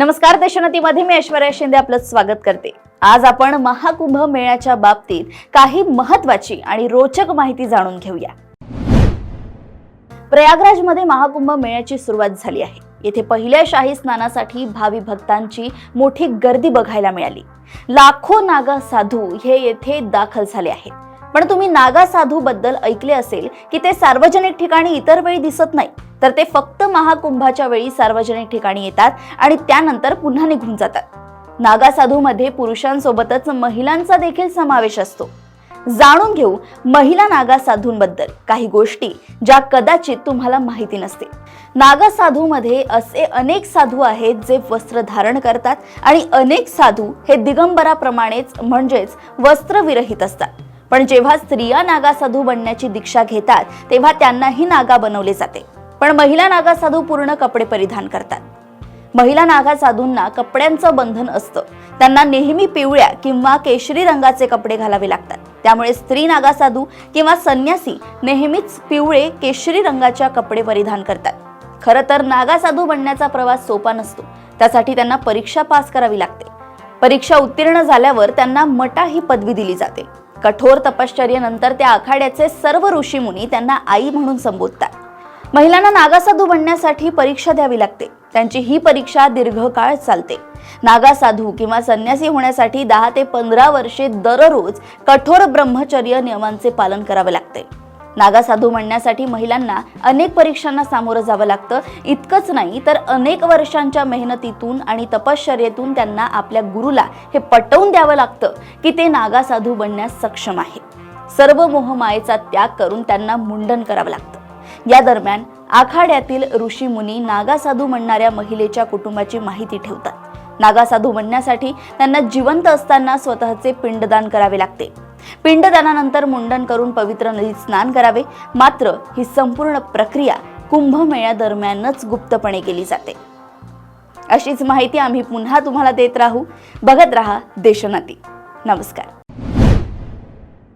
नमस्कार देशोन्नतीमध्ये मी ऐश्वर्या शिंदे आपलं स्वागत करते. आज आपण महाकुंभ मेळ्याच्या बाबतीत काही महत्वाची आणि रोचक माहिती जाणून घेऊया. प्रयागराजमध्ये महाकुंभ मेळ्याची सुरुवात झाली आहे. येथे पहिल्या शाही स्नानासाठी भावी भक्तांची मोठी गर्दी बघायला मिळाली. लाखो नागा साधू हे येथे दाखल झाले आहेत. पण तुम्ही नागा साधू बद्दल ऐकले असेल की ते सार्वजनिक ठिकाणी इतर वेळी दिसत नाही. तर ते फक्त महाकुंभाच्या वेळी सार्वजनिक ठिकाणी येतात आणि त्यानंतर पुन्हा निघून जातात. नागा साधूमध्ये पुरुषांसोबतच महिलांचा देखील समावेश असतो. जाणून घेऊ महिला नागा साधूंबद्दल काही गोष्टी ज्या कदाचित तुम्हाला माहिती नसतील. नागा साधूमध्ये असे अनेक साधू आहेत जे वस्त्र धारण करतात आणि अनेक साधू हे दिगंबराप्रमाणेच म्हणजेच वस्त्रविरहित असतात. पण जेव्हा स्त्रिया नागा साधू बनण्याची दीक्षा घेतात तेव्हा त्यांनाही नागा बनवले जाते. पण महिला नागा साधू पूर्ण कपडे परिधान करतात. महिला नागा साधूंना कपड्यांचं बंधन असतं. त्यांना नेहमी पिवळ्या किंवा केशरी रंगाचे कपडे घालावे लागतात. त्यामुळे स्त्री नागा साधू किंवा संन्यासी नेहमीच पिवळे केशरी रंगाच्या कपडे परिधान करतात. खरं तर नागा साधू बनण्याचा प्रवास सोपा नसतो. त्यासाठी त्यांना परीक्षा पास करावी लागते. परीक्षा उत्तीर्ण झाल्यावर त्यांना मटा ही पदवी दिली जाते. कठोर तपश्चर्येनंतर त्या आखाड्याचे सर्व ऋषीमुनी त्यांना आई म्हणून संबोधतात. महिलांना नागासाधू बनण्यासाठी परीक्षा द्यावी लागते. त्यांची ही परीक्षा दीर्घकाळ चालते. नागासाधू किंवा संन्यासी होण्यासाठी दहा ते पंधरा वर्षे दररोज कठोर ब्रह्मचर्य नियमांचे पालन करावे लागते. नागासाधू म्हणण्यासाठी महिलांना अनेक परीक्षांना सामोरं जावं लागतं. इतकंच नाही तर अनेक वर्षांच्या मेहनतीतून आणि तपश्चर्येतून त्यांना आपल्या गुरुला हे पटवून द्यावं लागतं की ते नागासाधू बनण्यास सक्षम आहे सर्व मोहमायेचा त्याग करून त्यांना मुंडन करावं लागतं. या दरम्यान आखाड्यातील ऋषी मुनी नागासाधू म्हणणाऱ्या महिलेच्या कुटुंबाची माहिती ठेवतात. नागासाधू म्हणण्यासाठी त्यांना जिवंत असताना स्वतःचे पिंडदान करावे लागते. पिंडदानानंतर मुंडन करून पवित्र नदीत स्नान करावे. मात्र ही संपूर्ण प्रक्रिया कुंभमेळ्या दरम्यानच गुप्तपणे केली जाते. अशीच माहिती आम्ही पुन्हा तुम्हाला देत राहू. बघत राहा देशनाती नमस्कार.